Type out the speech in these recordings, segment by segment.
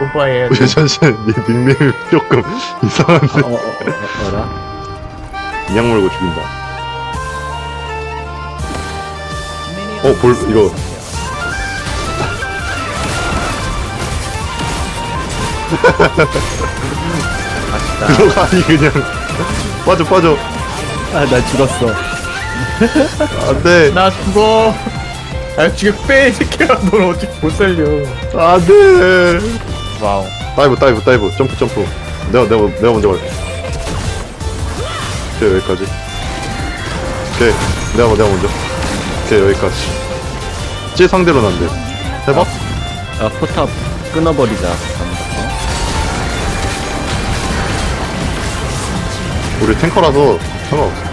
우리 잠시만 네 닉네임 조금 이상한데. 어, 어, 어, 어라? 인양 물고 죽인다. 어 볼 이거. 맛있다. 들어가니 그냥. 빠져 빠져. 아, 나 죽었어. 안돼. 나 죽어. 아 지금 빼 이 새끼야. 넌 어떻게 못 살려. 안돼 와우. 다이브 다이브 다이브. 점프 점프. 내가 내가 내가 먼저 갈게. 오케이 여기까지. 오케이. 내가 내가 먼저. 오케이 여기까지. 찌 상대로는 안 돼. 해봐. 아, 포탑 끊어버리자. 우리 탱커라서 상관없어.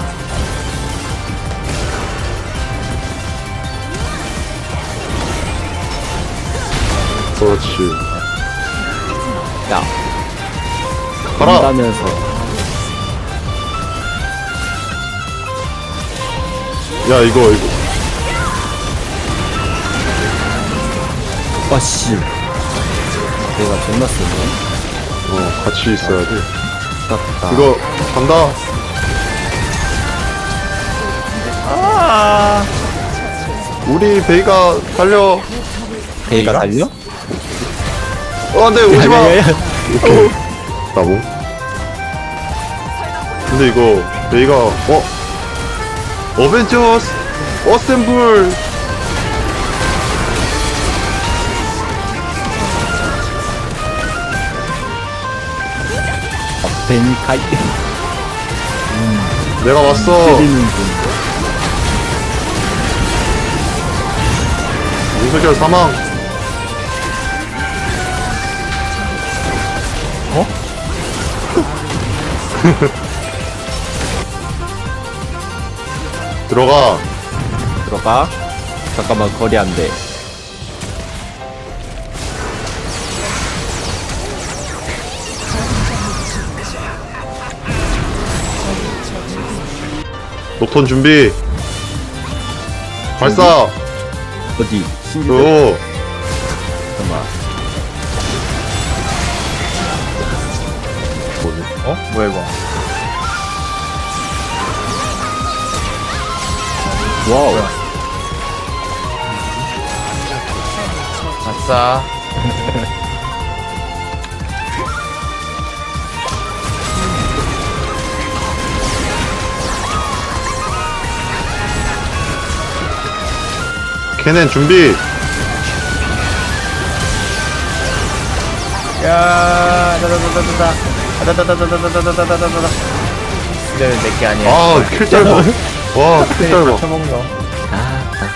그렇지 야, 가라 간다면서. 야 이거 이거 와, 씨. 내가 존나 쓰네. 어 같이 있어야 돼 땄다. 이거 간다 아 우리 베이가 달려 베이가 달려? 어 안 돼 오지마. 야, 야, 야. 오케이 나봉 근데 이거 베이가 어? 어벤져스 어셈블. 베니카이. 내가 왔어. 윤석열 사망 들어가. 들어가. 잠깐만 거리 안 돼. 녹턴 준비. 발사. 어디? 5, 어? 뭐야 이거 와우. 아싸 캐넨 준비 야 다다다다다 다 다다다다다다다다다다다 이제는 내게 아니야 짧아 와 킬 짧아 쳐먹는 거 아, 딱.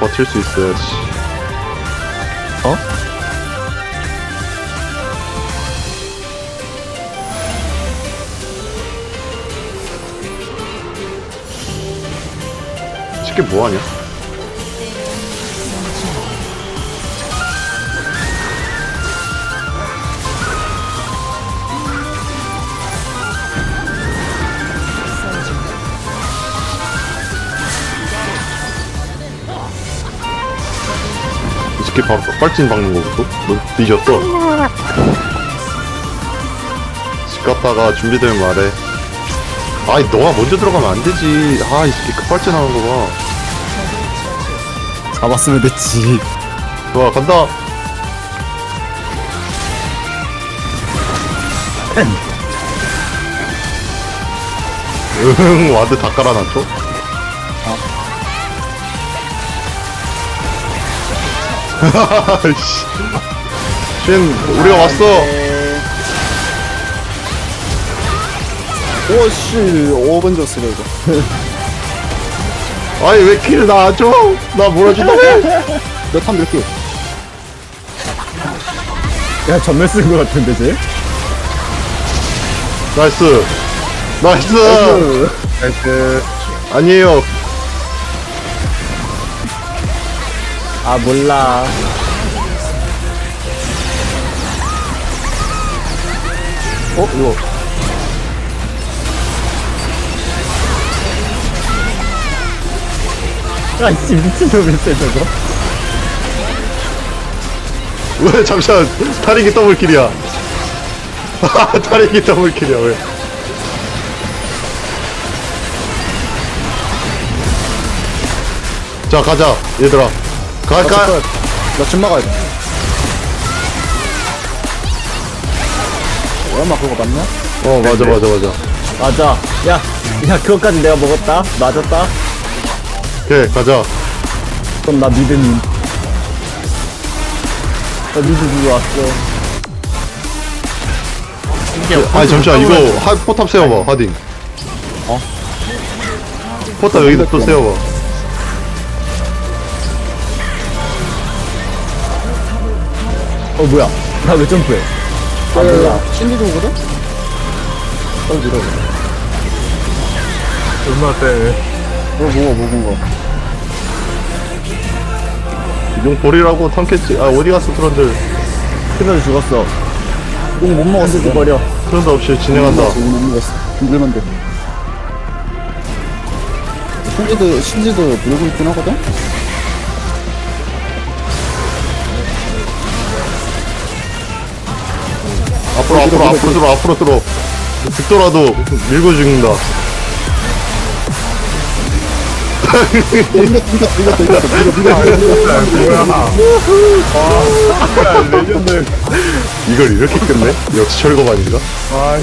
버틸 수 있어야지 어? 쉽게 뭐하냐 이 새끼 바로 빨진 박는 거부터? 너 뒤졌어? 집 갔다가 준비되면 말해 아이 너가 먼저 들어가면 안 되지 아이 새끼 급발진 하는 거봐 잡았으면 됐지. 좋아 간다 응 와드 다 깔아놨죠? 씨. 쉔 우리가 왔어 오씨, 오븐져스래 이거. 아니 왜 킬을 나안 줘? 나 몰아준다고 몇탄 몇 개? 야, 전멸 쓴 거 같은데, 쟤? 나이스 나이스 나이스 아니에요 아, 몰라. 어, 이거. 아이씨 미친놈일세 저거. 왜 잠시만. 타릭이 더블킬이야. 타릭이 더블킬이야 왜. 자 가자 얘들아 가가 나집 막아야 돼. 얼마 그거 맞냐? 어 맞아 맞아 맞아. 맞아. 야, 야 그것까지 내가 먹었다? 맞았다? 오케이 가자. 그럼 나 미드님 나 미드 누구 왔어. 아니 잠시만 이거 하, 포탑 세워봐 하딩. 어? 포탑 여기다 또 세워봐 어 뭐야 나 왜 점프해 아 몰라 신디도 오거든? 빨리 밀어. 얼마 때? 뭐, 뭐, 뭐, 뭐, 뭐. 용 버리라고 탐캐치 아 어디 갔어 트런들 큰일 죽었어 똥 못 먹었어, 쓰지 이거. 버려 트런들 없이 진행한다 못 먹었어. 힘들면 돼. 신지도, 신지도 밀고 있긴 하거든? 앞으로 앞으로 앞으로 들어 앞으로 들어 죽더라도 밀고 죽는다 이겼다, 이겼다, 이겼다. 밀어, 밀어, 밀어. 이걸 이렇게 끝내? 역시 철거반인가? 아,